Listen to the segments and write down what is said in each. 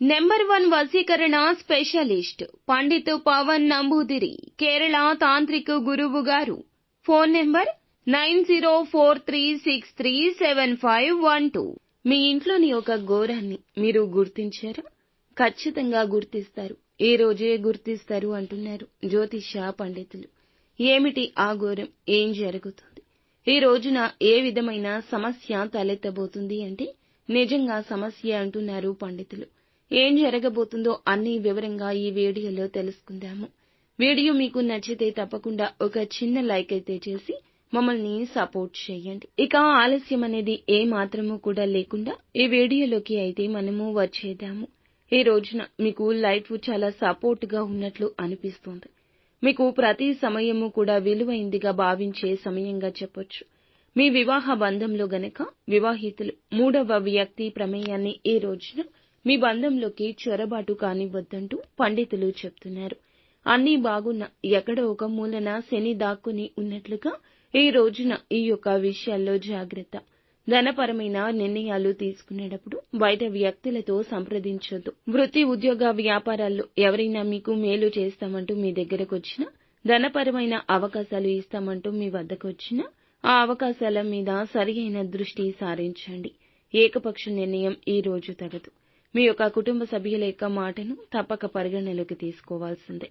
Number one వసీకరణ specialist Pandit Pavan Namboodiri Kerala తాంత్రిక గురువు గారు. Phone number nine zero four three six three seven five one two. మీ ఇంట్లోని ఒక ఘోరాన్ని మీరు గుర్తించారా? ఖచ్చితంగా గుర్తిస్తారు. ఈ రోజే గుర్తిస్తారు అంటున్నారు జ్యోతిష పండితులు. ఏమిటి ఆ ఘోరం? ఏం జరుగుతుంది? ఈ రోజున ఏ విధమైన సమస్య తలెత్తబోతుంది అంటే నిజంగా సమస్య అంటున్నారు పండితులు. ఏం జరగబోతుందో అన్ని వివరంగా ఈ వీడియోలో తెలుసుకుందాము. వీడియో మీకు నచ్చితే తప్పకుండా ఒక చిన్న లైక్ అయితే చేసి మమ్మల్ని సపోర్ట్ చేయండి. ఇక ఆలస్యం అనేది ఏ మాత్రము కూడా లేకుండా ఈ వీడియోలోకి అయితే మనము వచ్చేద్దాము. ఈ రోజున మీకు లైఫ్ చాలా సపోర్ట్గా ఉన్నట్లు అనిపిస్తుంది. మీకు ప్రతి సమయము కూడా విలువైందిగా భావించే సమయంగా చెప్పొచ్చు. మీ వివాహ బంధంలో గనక వివాహితులు మూడవ వ్యక్తి ప్రమేయాన్ని ఈ రోజున మీ బంధంలోకి చొరబాటు కానివ్వద్దంటూ పండితులు చెప్తున్నారు. అన్నీ బాగున్న ఎక్కడో ఒక మూలన శని దాక్కుని ఉన్నట్లుగా ఈ రోజున ఈ యొక్క విషయాల్లో జాగ్రత్త. ధనపరమైన నిర్ణయాలు తీసుకునేటప్పుడు బయట వ్యక్తులతో సంప్రదించొద్దు. వృత్తి ఉద్యోగ వ్యాపారాల్లో ఎవరైనా మీకు మేలు చేస్తామంటూ మీ దగ్గరకు వచ్చినా ధనపరమైన అవకాశాలు ఇస్తామంటూ మీ వద్దకు వచ్చినా ఆ అవకాశాల మీద సరియైన దృష్టి సారించండి. ఏకపక్ష నిర్ణయం ఈ రోజు తగదు. మీ యొక్క కుటుంబ సభ్యుల యొక్క మాటను తప్పక పరిగణనలోకి తీసుకోవాల్సిందే.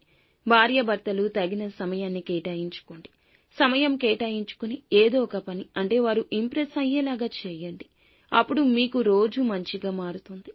భార్యాభర్తలు తగిన సమయాన్ని కేటాయించుకోండి. సమయం కేటాయించుకుని ఏదో ఒక పని అంటే వారు ఇంప్రెస్ అయ్యేలాగా చేయండి. అప్పుడు మీకు రోజు మంచిగా మారుతుంది.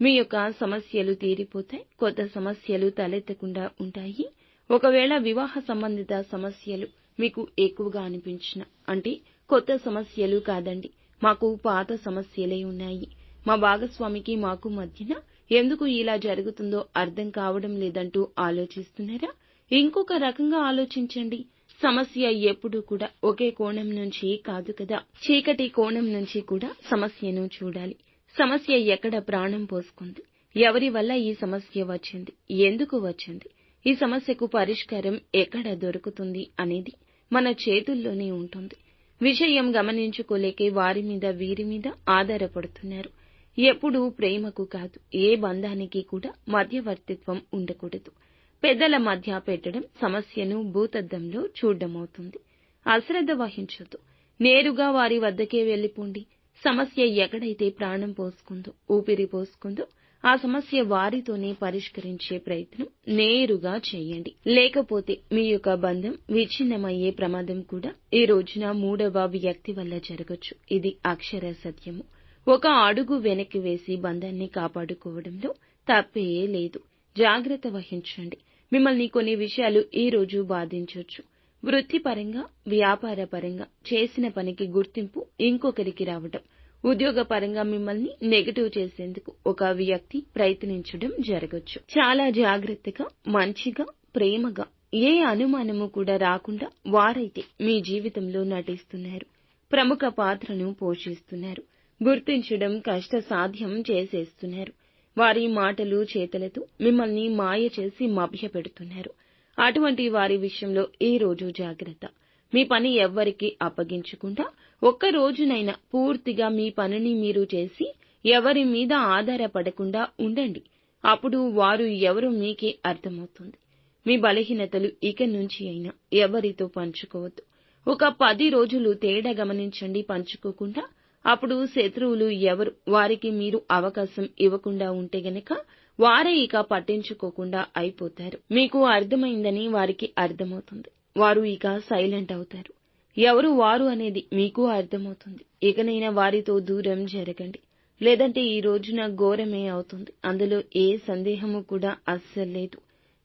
మీ యొక్క సమస్యలు తీరిపోతాయి కొత్త సమస్యలు తలెత్తకుండా ఉంటాయి. ఒకవేళ వివాహ సంబంధిత సమస్యలు మీకు ఎక్కువగా అనిపించిన అంటే కొత్త సమస్యలు కాదండి మాకు పాత సమస్యలే ఉన్నాయి. మా భాగస్వామికి మాకు మధ్యన ఎందుకు ఇలా జరుగుతుందో అర్థం కావడం లేదంటూ ఆలోచిస్తున్నారా? ఇంకొక రకంగా ఆలోచించండి. సమస్య ఎప్పుడూ కూడా ఒకే కోణం నుంచి కాదు కదా? చీకటి కోణం నుంచి కూడా సమస్యను చూడాలి. సమస్య ఎక్కడ ప్రాణం పోసుకుంది? ఎవరి వల్ల ఈ సమస్య వచ్చింది? ఎందుకు వచ్చింది? ఈ సమస్యకు పరిష్కారం ఎక్కడ దొరుకుతుంది అనేది మన చేతుల్లోనే ఉంటుంది. విషయం గమనించుకోలేకే వారి మీద వీరి మీద ఆధారపడుతున్నారు. ఎప్పుడూ ప్రేమకు కాదు. ఏ బంధానికి కూడా మధ్యవర్తిత్వం ఉండకూడదు. పెద్దల మధ్య పెట్టడం సమస్యను భూతద్దంలో చూడ్డమవుతుంది. అశ్రద్ధ వహించొద్దు. నేరుగా వారి వద్దకే వెళ్ళిపోండి సమస్య ఎక్కడైతే ప్రాణం పోసుకుందో ఊపిరి పోసుకుందో ఆ సమస్య వారితోనే పరిష్కరించే ప్రయత్నం నేరుగా చేయండి. లేకపోతే మీ యొక్క బంధం విచ్ఛిన్నమయ్యే ప్రమాదం కూడా ఈ రోజున మూడవ వ్యక్తి వల్ల జరగచ్చు. ఇది అక్షర సత్యము. ఒక అడుగు వెనక్కి వేసి బంధాన్ని కాపాడుకోవడంలో తప్పే లేదు. జాగ్రత్త వహించండి. మిమ్మల్ని కొన్ని విషయాలు ఈ రోజు బాధించవచ్చు వృత్తిపరంగా వ్యాపార పరంగా చేసిన పనికి గుర్తింపు ఇంకొకరికి రావడం ఉద్యోగపరంగా మిమ్మల్ని నెగటివ్ చేసేందుకు ఒక వ్యక్తి ప్రయత్నించడం జరగచ్చు. చాలా జాగ్రత్తగా మంచిగా ప్రేమగా ఏ అనుమానము కూడా రాకుండా వారైతే మీ జీవితంలో నటిస్తున్నారు. ప్రముఖ పాత్రను పోషిస్తున్నారు. గుర్తించడం కష్ట సాధ్యం చేసేస్తున్నారు. వారి మాటలు చేతలతో మిమ్మల్ని మాయ చేసి మభ్యపెడుతున్నారు. అటువంటి వారి విషయంలో ఈ రోజు జాగ్రత్త. మీ పని ఎవ్వరికీ అప్పగించకుండా ఒక్క రోజునైనా పూర్తిగా మీ పనిని మీరు చేసి ఎవరి మీద ఆధారపడకుండా ఉండండి. అప్పుడు వారు ఎవరు మీకే అర్థమవుతుంది. మీ బలహీనతలు ఇక నుంచి అయినా ఎవరితో పంచుకోవద్దు. ఒక పది రోజులు తేడా గమనించండి పంచుకోకుండా అప్పుడు శత్రువులు ఎవరు? వారికి మీరు అవకాశం ఇవ్వకుండా ఉంటే గనక వారే ఇక పట్టించుకోకుండా అయిపోతారు. మీకు అర్థమైందని వారికి అర్థమవుతుంది. వారు ఇక సైలెంట్ అవుతారు. ఎవరు వారు అనేది మీకు అర్థమవుతుంది. ఇకనైనా వారితో దూరం జరగండి. లేదంటే ఈ రోజున ఘోరమే అవుతుంది. అందులో ఏ సందేహము కూడా అస్సలు లేదు.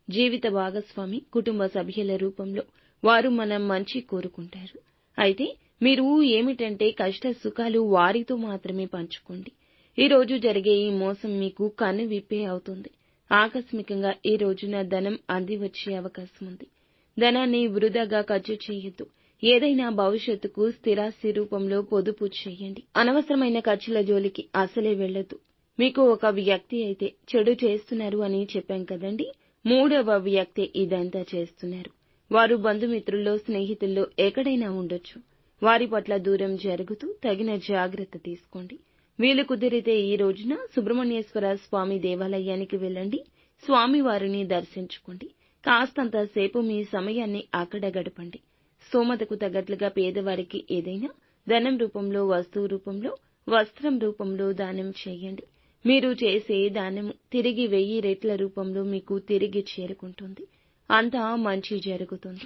జీవిత భాగస్వామి కుటుంబ సభ్యుల రూపంలో వారు మనం మంచి కోరుకుంటారు. అయితే మీరు ఏమిటంటే కష్ట సుఖాలు వారితో మాత్రమే పంచుకోండి. ఈ రోజు జరిగే ఈ మోసం మీకు కన్ను విప్పే అవుతుంది. ఆకస్మికంగా ఈ రోజున ధనం అంది వచ్చే అవకాశం ఉంది. ధనాన్ని వృధాగా ఖర్చు చేయొద్దు. ఏదైనా భవిష్యత్తుకు స్థిరాస్తి రూపంలో పొదుపు చేయండి. అనవసరమైన ఖర్చుల జోలికి అసలే వెళ్ళొద్దు. మీకు ఒక వ్యక్తి అయితే చెడు చేస్తున్నారు అని చెప్పాం కదండి? మూడవ వ్యక్తి ఇదంతా చేస్తున్నారు. వారు బంధుమిత్రుల్లో స్నేహితుల్లో ఎక్కడైనా ఉండొచ్చు. వారి పట్ల దూరం జరుగుతూ తగిన జాగ్రత్త తీసుకోండి. వీలు కుదిరితే ఈ రోజున సుబ్రహ్మణ్యేశ్వర స్వామి దేవాలయానికి వెళ్ళండి. స్వామివారిని దర్శించుకోండి. కాస్తంత సేపు మీ సమయాన్ని అక్కడ గడపండి. స్తోమతకు తగ్గట్లుగా పేదవారికి ఏదైనా ధనం రూపంలో వస్తువు రూపంలో వస్త్రం రూపంలో దానం చేయండి. మీరు చేసే దానం తిరిగి వెయ్యి రెట్ల రూపంలో మీకు తిరిగి చేరుకుంటుంది. అంతా మంచి జరుగుతుంది.